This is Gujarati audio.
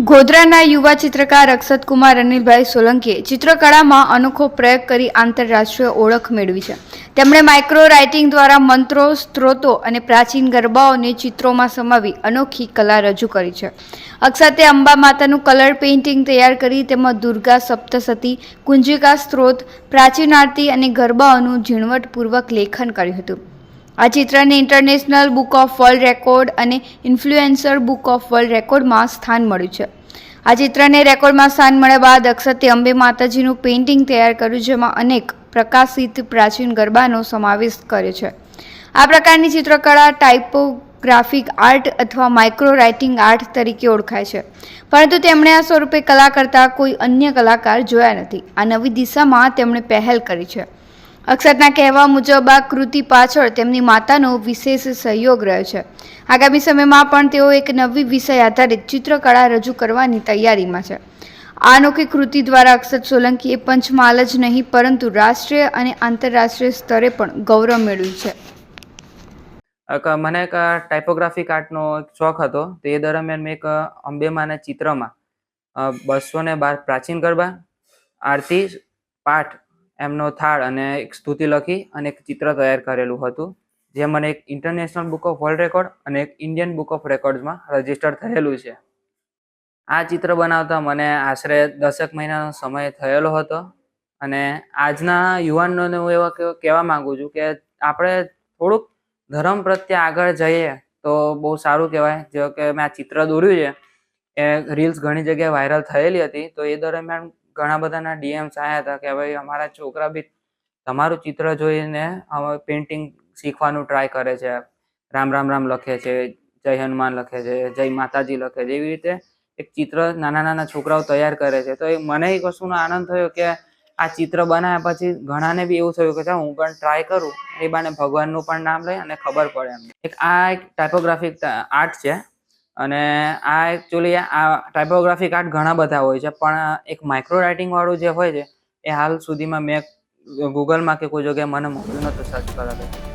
ગોધરાના યુવા ચિત્રકાર અક્ષત કુમાર, અનિલભાઈ સોલંકીએ ચિત્રકળામાં અનોખો પ્રયોગ કરી આંતરરાષ્ટ્રીય ઓળખ મેળવી છે. તેમણે માઇક્રો રાઇટિંગ દ્વારા મંત્રો, સ્ત્રોતો અને પ્રાચીન ગરબાઓને ચિત્રોમાં સમાવી અનોખી કલા રજૂ કરી છે. અક્ષતે અંબા માતાનું કલર પેઇન્ટિંગ તૈયાર કરી તેમાં દુર્ગા, સપ્તસતી, કુંજિકા સ્ત્રોત પ્રાચીન આરતી અને ગરબાઓનું ઝીણવટપૂર્વક લેખન કર્યું હતું. આ ચિત્રને international book of world record અને ઇન્ફ્લુએન્સર બુક ઓફ વર્લ્ડ રેકોર્ડમાં સ્થાન મળ્યું છે. આ ચિત્રને રેકોર્ડમાં સ્થાન મળ્યા બાદ અક્ષતે અંબે માતાજીનું પેઇન્ટિંગ તૈયાર કર્યું, જેમાં અનેક પ્રકાશિત પ્રાચીન ગરબાનો સમાવેશ કર્યો છે. આ પ્રકારની ચિત્રકળા ટાઇપોગ્રાફિક આર્ટ અથવા માઇક્રો રાઇટિંગ આર્ટ તરીકે ઓળખાય છે. પરંતુ તેમણે આ સ્વરૂપે કલા કરતા કોઈ અન્ય કલાકાર જોયા નથી. આ નવી દિશામાં તેમણે પહેલ કરી છે. અક્ષરના કહેવા મુજબ આ કૃતિ પાછળ તેમની માતાનો વિશેષ સહયોગ રહ્યો છે. આગામી સમયમાં પણ તેઓ એક નવી વિષય આધારિત ચિત્રકળા રજૂ કરવાની તૈયારીમાં છે. આ અનોખી કૃતિ દ્વારા અક્ષત સોલંકીએ પંચમહાલ જ નહીં, પરંતુ રાષ્ટ્રીય અને આંતરરાષ્ટ્રીય સ્તરે પણ ગૌરવ મેળવ્યું છે. મને એક ટાઇપોગ્રાફિક આર્ટનો એક શોખ હતો. તો એ દરમિયાન મેં એક અંબેમાના ચિત્રમાં બસો ને બાર પ્રાચીન ગરબા, આરતી, પાઠ એમનો થાળ અને એક સ્તુતિ લખી અને એક ચિત્ર તૈયાર કરેલું હતું, જે મને એક international book of world record અને એક ઇન્ડિયન બુક ઓફ રેકોર્ડ્સમાં રજિસ્ટર થયેલું છે. આ ચિત્ર બનાવતા મને આશરે દસેક મહિનાનો સમય થયેલો હતો અને આજના યુવાનોને હું એવા કહેવા માંગુ છું કે આપણે થોડુંક ધર્મ પ્રત્યે આગળ જઈએ તો બહુ સારું કહેવાય. જેવું કે મેં આ ચિત્ર દોર્યું છે, એ રીલ્સ ઘણી જગ્યાએ વાયરલ થયેલી હતી, તો એ દરમિયાન ઘણા બધાના ડીએમ્સ આવ્યા હતા કે ભાઈ અમારા છોકરા બી તમારું ચિત્ર જોઈને પેઇન્ટિંગ શીખવાનું ટ્રાય કરે છે. રામ રામ રામ લખે છે, જય હનુમાન લખે છે, જય માતાજી લખે છે. એવી રીતે એક ચિત્ર નાના નાના છોકરાઓ તૈયાર કરે છે. તો એ મને એક વસ્તુનો આનંદ થયો કે આ ચિત્ર બનાવ્યા પછી ઘણાને બી એવું થયું કે હું પણ ટ્રાય કરું. એ બાને ભગવાનનું પણ નામ લઈ અને ખબર પડે એમ એક આ એક ટાઇપોગ્રાફિક આર્ટ છે. અને આ એકચ્યુઅલી આ ટાઇપોગ્રાફિક આર્ટ ઘણા બધા હોય છે, પણ એક માઇક્રો રાઇટિંગ વાળું જે હોય છે, એ હાલ સુધીમાં મેં ગૂગલમાં કે કોઈ જગ્યાએ મને મોકલ્યું નહોતું સર્ચ કરવા